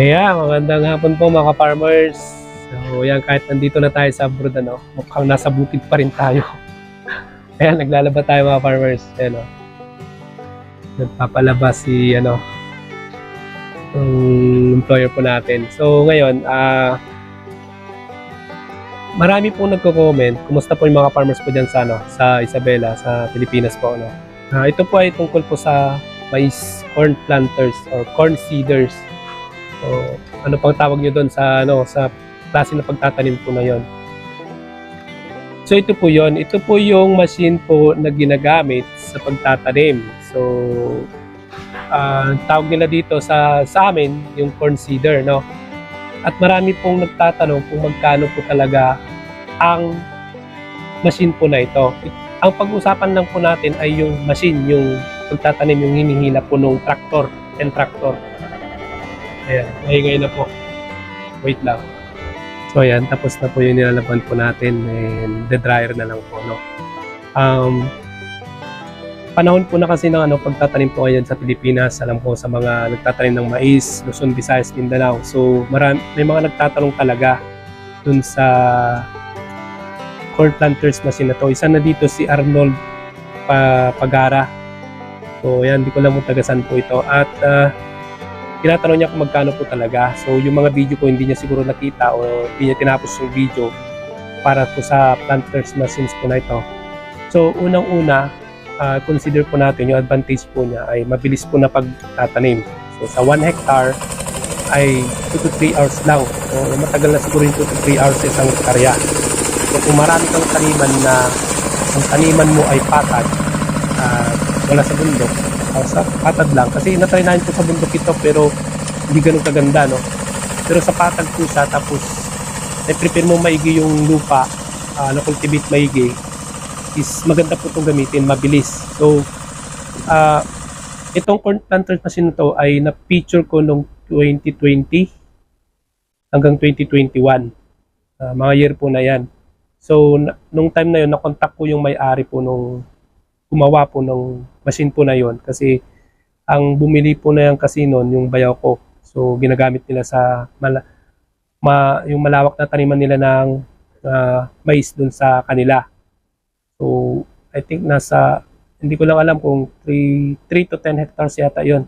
Kaya, magandang hapon po mga farmers. So, yan, kahit nandito na tayo sa abroad, ano, mukhang nasa bukid pa rin tayo. Kaya, naglalaba tayo mga farmers. Ayan, o. Nagpapalaba si, ano, yung employer po natin. So, ngayon, ah, marami po nagko-comment. Kumusta po yung mga farmers po dyan sa, ano, sa Isabela, sa Pilipinas po, ano. Ah, ito po ay tungkol po sa mais corn planters or corn seeders. So, ano pang tawag nyo doon sa ano sa klase ng pagtatanim po na yon. So ito po yon. Ito po yung machine po na ginagamit sa pagtatanim. So ah, tawag nila dito sa sa amin yung corn seeder, no. At marami pong nagtatanong kung magkano po talaga ang machine po na ito. Ang pag-usapan lang po natin ay yung machine, yung pagtatanim, yung hinihila po ng tractor and tractor. Ayan, maingay na po. Wait lang. So ayan, tapos na po yung nilalaban po natin and the dryer na lang po, no. Um, panahon po na kasi ng ano, pagtatanim po ngayon sa Pilipinas, alam ko sa mga nagtatanim ng mais, Luzon, Visayas, Mindanao. So marami, may mga nagtatanong talaga dun sa corn planters machine na to. Isa na dito si Arnold pa Pagara. So yan, di ko lang kung tagasan po ito. At ah, tinatanong niya kung magkano po talaga. So yung mga video ko hindi niya siguro nakita o hindi niya tinapos yung video para po sa planters machines po na ito. So unang-una, ah, consider po natin yung advantage po niya ay mabilis po na pagtatanim. So sa 1 hectare ay 2 to 3 hours lang. So matagal na siguro yung 2 to 3 hours sa isang hektarya. So kung marami kang taniman na ang taniman mo ay patag, ah, wala sa bundok, o sa patag lang. Kasi natry namin po sa bundok ito pero hindi ganun kaganda, no? Pero sa patag po siya, tapos na-prepare mo maigi yung lupa, uh, na-cultivate maigi, is maganda po itong gamitin, mabilis. So, ah itong corn planter machine na to ay na-feature ko nung 2020 hanggang 2021. Ah, mga year po na yan. So, nung time na yun, nakontak ko yung may-ari po nung gumawa po ng machine po na yon kasi ang bumili po na yan kasi noon yung bayaw ko. So ginagamit nila sa mala, ma, yung malawak na taniman nila ng ah, mais dun sa kanila. So I think nasa hindi ko lang alam kung 3, 3 to 10 hectares yata yon.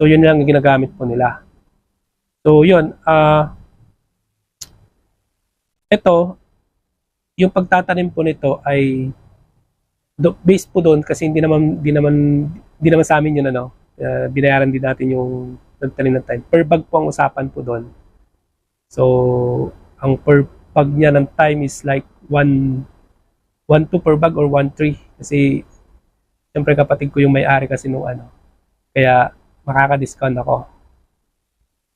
So yun lang ang ginagamit po nila. So yun, ah ito, yung pagtatanim po nito ay do, based po doon kasi hindi naman di naman di naman sa amin yun ano. Uh, binayaran din natin yung nagtanim ng time. Per bag po ang usapan po doon. So, ang per bag niya ng time is like 1 1 2 per bag or 1 3 kasi siyempre kapatid ko yung may-ari kasi nung ano. Kaya makaka-discount ako.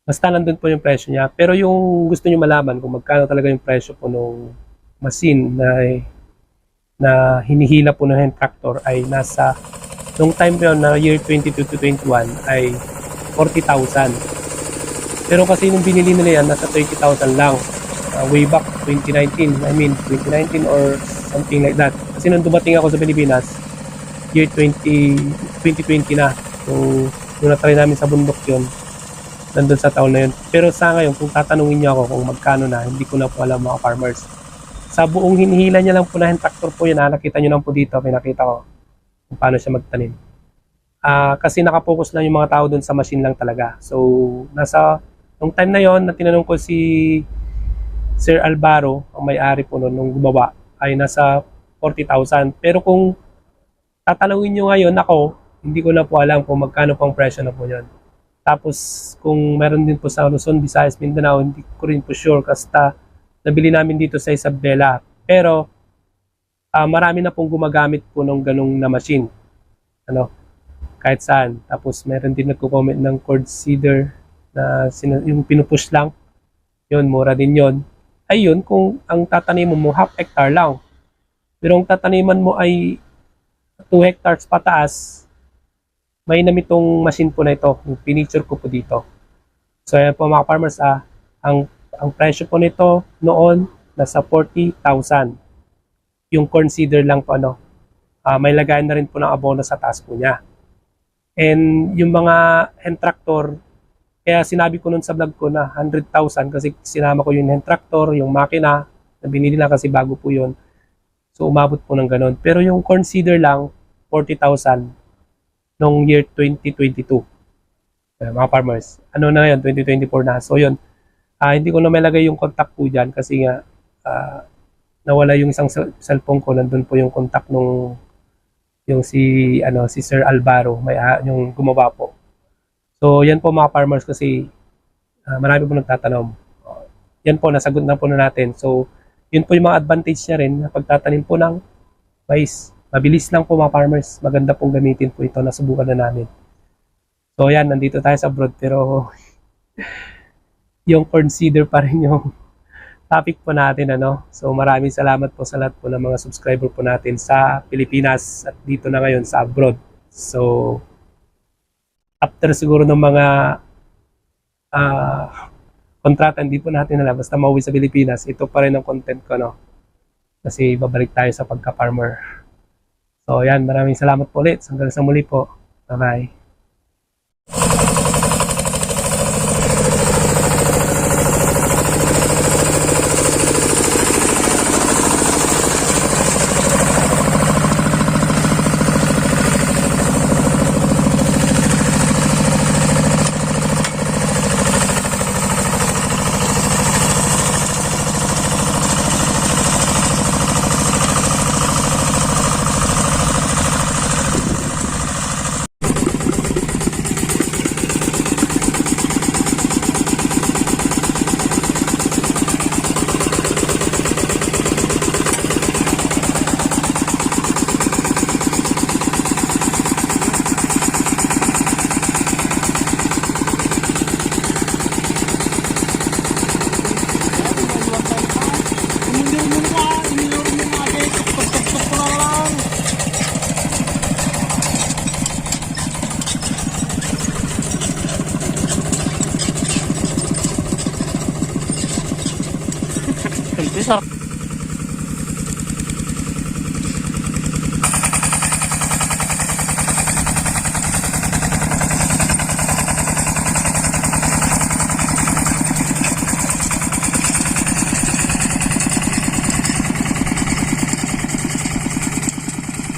Basta nandun po yung presyo niya. Pero yung gusto niyo malaman kung magkano talaga yung presyo po nung machine na na hinihila po ng hand tractor ay nasa nung time yun na year 22 to 21 ay 40,000. Pero kasi nung binili nila yan, nasa 30,000 lang. Uh, way back 2019, I mean 2019 or something like that. Kasi nung dumating ako sa Pilipinas, year 20, 2020 na. So, nung natry namin sa bundok yun, nandun sa taon na yun. Pero sa ngayon, kung tatanungin niyo ako kung magkano na, hindi ko na po alam mga farmers sa buong hinihila niya lang po na hand tractor po yun, ha? nakita nyo lang po dito, pinakita ko kung paano siya magtanim. Ah, kasi nakapokus lang yung mga tao dun sa machine lang talaga. So, nasa, nung time na yon na tinanong ko si Sir Alvaro, ang may-ari po nun, nung gumawa, ay nasa 40,000. Pero kung tatanungin nyo ngayon, ako, hindi ko na po alam kung magkano pang presyo na po yun. Tapos, kung meron din po sa Luzon, Visayas, Mindanao, hindi ko rin po sure kasta nabili namin dito sa Isabela. Pero ah, marami na pong gumagamit po ng ganong na machine. Ano, kahit saan. Tapos meron din nagko-comment ng cord seeder na yung pinupush lang. Yun, mura din yon. Ayun, kung ang tataniman mo half hectare lang. Pero ang tataniman mo ay 2 hectares pataas, may namitong machine po na ito. Yung pinicture ko po dito. So ayan po mga farmers, ah, ang ang presyo po nito noon nasa 40,000. Yung corn seeder lang po ano. Ah, may lagayan na rin po ng abono sa taas po niya. And yung mga hand tractor Kaya sinabi ko nun sa vlog ko na 100,000 kasi sinama ko yung hand tractor, yung makina, na binili lang kasi bago po yun. So umabot po ng ganun. Pero yung corn seeder lang, 40,000 nung year 2022. Eh, mga farmers. Ano na yun, 2024 na. So yun, ah, hindi ko na malagay yung contact po dyan kasi nga ah, nawala yung isang cell- cellphone ko, nandun po yung contact nung yung si ano si Sir Alvaro, may ah, yung gumawa po. So yan po mga farmers kasi ah, marami po nagtatanong. Yan po nasagot na po na natin. So yun po yung mga advantage niya rin na pagtatanim po ng mais. Mabilis lang po mga farmers. Maganda pong gamitin po ito. Nasubukan na namin. So yan, nandito tayo sa abroad pero yung corn seeder pa rin yung topic po natin ano. So maraming salamat po sa lahat po ng mga subscriber po natin sa Pilipinas at dito na ngayon sa abroad. So after siguro ng mga ah kontrata hindi po natin alam. Basta mauwi sa Pilipinas ito pa rin ang content ko no kasi babalik tayo sa pagka-farmer. So yan. Maraming salamat po ulit. Hanggang sa muli po. Bye 사람.